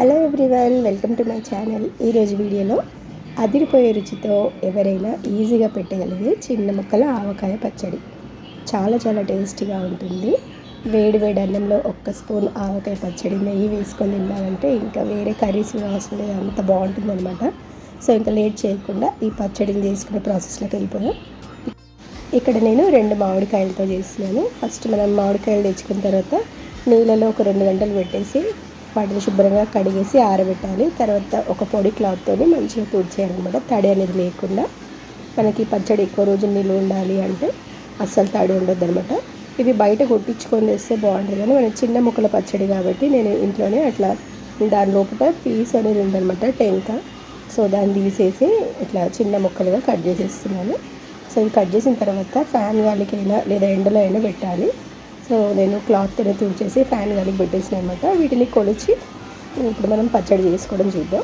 Hello everyone welcome to my channel. ఈరోజు వీడియోలో అదిరిపోయే రుచితో ఎవరైనా ఈజీగా పెట్టగలిగే చిన్న ముక్కల ఆవకాయ పచ్చడి. చాలా చాలా టేస్టీగా ఉంటుంది. వేడి వేడి అన్నంలో ఒక్క స్పూన్ ఆవకాయ పచ్చడి నెయ్యి వేసుకొని తిన్నామంటే ఇంకా వేరే కర్రీస్ అవసరం లేదు. అంత బాగుంటుంది అనమాట సో ఇంకా లేట్ చేయకుండా ఈ పచ్చడిని చేసుకునే ప్రాసెస్లోకి వెళ్ళిపోయాం ఇక్కడ నేను రెండు మామిడికాయలతో చేస్తున్నాను. ఫస్ట్ మనం మామిడికాయలు తెచ్చుకున్న తర్వాత నీళ్ళలో ఒక రెండు గంటలు పెట్టేసి వాటిని శుభ్రంగా కడిగేసి ఆరబెట్టాలి. తర్వాత ఒక పొడి క్లాత్తో మంచిగా తుడిచేయాలన్నమాట తడి అనేది లేకుండా మనకి పచ్చడి ఎక్కువ రోజులు నిల్వ ఉండాలి అంటే అస్సలు తడి ఉండొద్దు అనమాట ఇవి బయట కొట్టించుకొని తెస్తే బాగుంటుంది కానీ మన చిన్న ముక్కల పచ్చడి కాబట్టి నేను ఇంట్లోనే అట్లా దాని లోపల పీస్ అనేది ఉందనమాట టెంక. సో దాన్ని తీసేసి ఇట్లా చిన్న ముక్కలుగా కట్ చేసేస్తున్నాను. సో ఇవి కట్ చేసిన తర్వాత ఫ్యాన్ గాలికైనా లేదా ఎండలో అయినా పెట్టాలి. సో నేను క్లాత్తోనే తుడిచేసి ఫ్యాన్ గాలికి పెట్టేసిన అనమాట వీటిని కొలిచి ఇప్పుడు మనం పచ్చడి చేసుకోవడం చూద్దాం.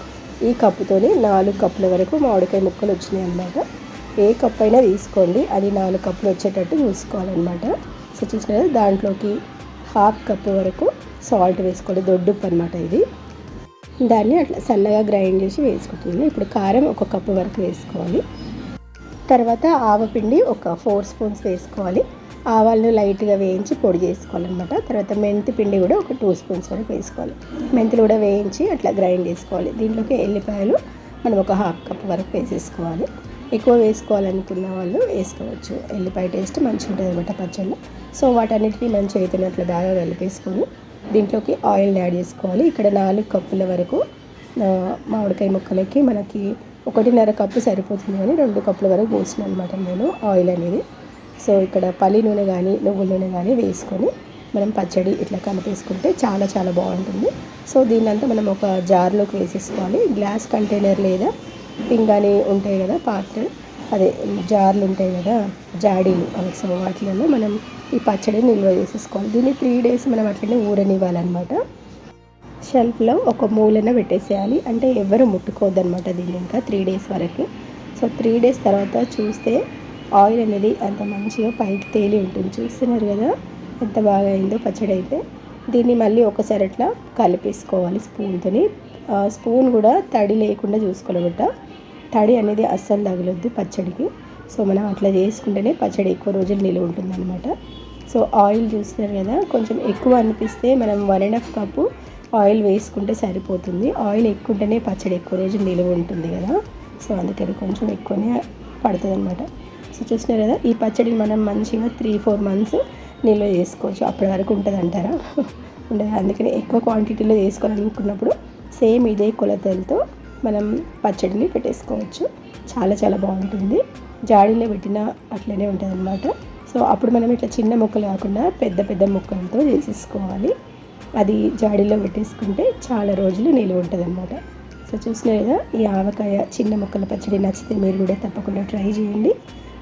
ఈ కప్పుతోని నాలుగు కప్పుల వరకు మామిడికాయ ముక్కలు వచ్చినాయి అనమాట ఏ కప్పు అయినా తీసుకోండి. అది నాలుగు కప్పులు వచ్చేటట్టు చూసుకోవాలన్నమాట. సో చూసిన దాంట్లోకి హాఫ్ కప్పు వరకు సాల్ట్ వేసుకోవాలి దొడ్డుప్పు అనమాట ఇది. దాన్ని అట్లా సన్నగా గ్రైండ్ చేసి వేసుకుంటుంది. ఇప్పుడు కారం ఒక కప్పు వరకు వేసుకోవాలి. తర్వాత ఆవపిండి ఒక ఫోర్ స్పూన్స్ వేసుకోవాలి. ఆవాలను లైట్గా వేయించి పొడి చేసుకోవాలన్నమాట. తర్వాత మెంతి పిండి కూడా ఒక టూ స్పూన్స్ వరకు వేసుకోవాలి. మెంతులు కూడా వేయించి అట్లా గ్రైండ్ చేసుకోవాలి. దీంట్లోకి ఎల్లిపాయలు మనం ఒక హాఫ్ కప్ వరకు వేసేసుకోవాలి. ఎక్కువ వేసుకోవాలనుకున్న వాళ్ళు వేసుకోవచ్చు. ఎల్లిపాయ టేస్ట్ మంచిగా ఉంటుంది అనమాట పచ్చళ్ళు. సో వాటన్నిటికీ మంచిగా అవుతున్నట్లు బాగా కలిపేసుకొని దీంట్లోకి ఆయిల్ని యాడ్ చేసుకోవాలి. ఇక్కడ నాలుగు కప్పుల వరకు మామిడికాయ ముక్కలకి మనకి ఒకటిన్నర కప్పు సరిపోతుంది కానీ రెండు కప్పుల వరకు పోసిన అనమాట నేను ఆయిల్ అనేది. సో ఇక్కడ పల్లి నూనె కానీ నువ్వుల నూనె కానీ వేసుకొని మనం పచ్చడి ఇట్లా కలిపేసుకుంటే చాలా చాలా బాగుంటుంది. సో దీన్నంతా మనం ఒక జార్లోకి వేసేసుకోవాలి. గ్లాస్ కంటైనర్ లేదా పింగాని ఉంటాయి కదా పాత్ర. అదే జార్లు ఉంటాయి కదా జాడీలు సో వాటిలో మనం ఈ పచ్చడి నిల్వ చేసేసుకోవాలి. దీన్ని త్రీ డేస్ మనం అట్లనే ఊరనివ్వాలన్నమాట. షెల్ఫ్లో ఒక మూలన పెట్టేసేయాలి. అంటే ఎవరు ముట్టుకోవద్దనమాట దీన్ని ఇంకా త్రీ డేస్ వరకు. సో త్రీ డేస్ తర్వాత చూస్తే ఆయిల్ అనేది అంత మంచిగా పైకి తేలి ఉంటుంది. చూస్తున్నారు కదా ఎంత బాగా అయిందో పచ్చడి అయితే. దీన్ని మళ్ళీ ఒకసారి అట్లా కలిపేసుకోవాలి స్పూన్తోని స్పూన్ కూడా తడి లేకుండా చూసుకోవాలన్నమాట. తడి అనేది అస్సలు తగలొద్దు పచ్చడికి. సో మనం అట్లా చేసుకుంటేనే పచ్చడి ఎక్కువ రోజులు నిలువ ఉంటుందన్నమాట. సో ఆయిల్ చూస్తున్నారు కదా కొంచెం ఎక్కువ అనిపిస్తే మనం one and half cup oil వేసుకుంటే సరిపోతుంది. ఆయిల్ ఎక్కువ ఉంటేనే పచ్చడి ఎక్కువ రోజులు నిలువ ఉంటుంది కదా. సో అందుకని కొంచెం ఎక్కువనే పడుతుంది అనమాట సో చూసినారు కదా ఈ పచ్చడిని మనం మంచిగా త్రీ ఫోర్ మంత్స్ నిల్వ చేసుకోవచ్చు. అప్పటి వరకు ఉంటుంది అంటారా? ఉండదు అందుకని ఎక్కువ క్వాంటిటీలో చేసుకోవాలనుకున్నప్పుడు సేమ్ ఇదే కొలతలతో మనం పచ్చడిని పెట్టేసుకోవచ్చు. చాలా చాలా బాగుంటుంది. జాడీలో పెట్టిన అట్లనే ఉంటుంది అనమాట సో అప్పుడు మనం ఇట్లా చిన్న ముక్కలు కాకుండా పెద్ద పెద్ద ముక్కలతో చేసేసుకోవాలి. అది జాడీలో పెట్టేసుకుంటే చాలా రోజులు నిలువ ఉంటుంది అనమాట సో చూసిన కదా ఈ ఆవకాయ చిన్న ముక్కల పచ్చడి నచ్చితే మీరు కూడా తప్పకుండా ట్రై చేయండి.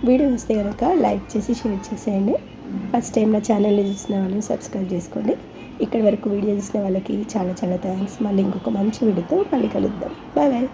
వీడియో వస్తే కనుక లైక్ చేసి షేర్ చేసేయండి. ఫస్ట్ టైం నా ఛానల్ని చూసిన వాళ్ళు సబ్స్క్రైబ్ చేసుకోండి. ఇక్కడి వరకు వీడియో చూసిన వాళ్ళకి చాలా చాలా థ్యాంక్స్ మళ్ళీ ఇంకొక మంచి వీడియోతో మళ్ళీ కలుద్దాం. Bye bye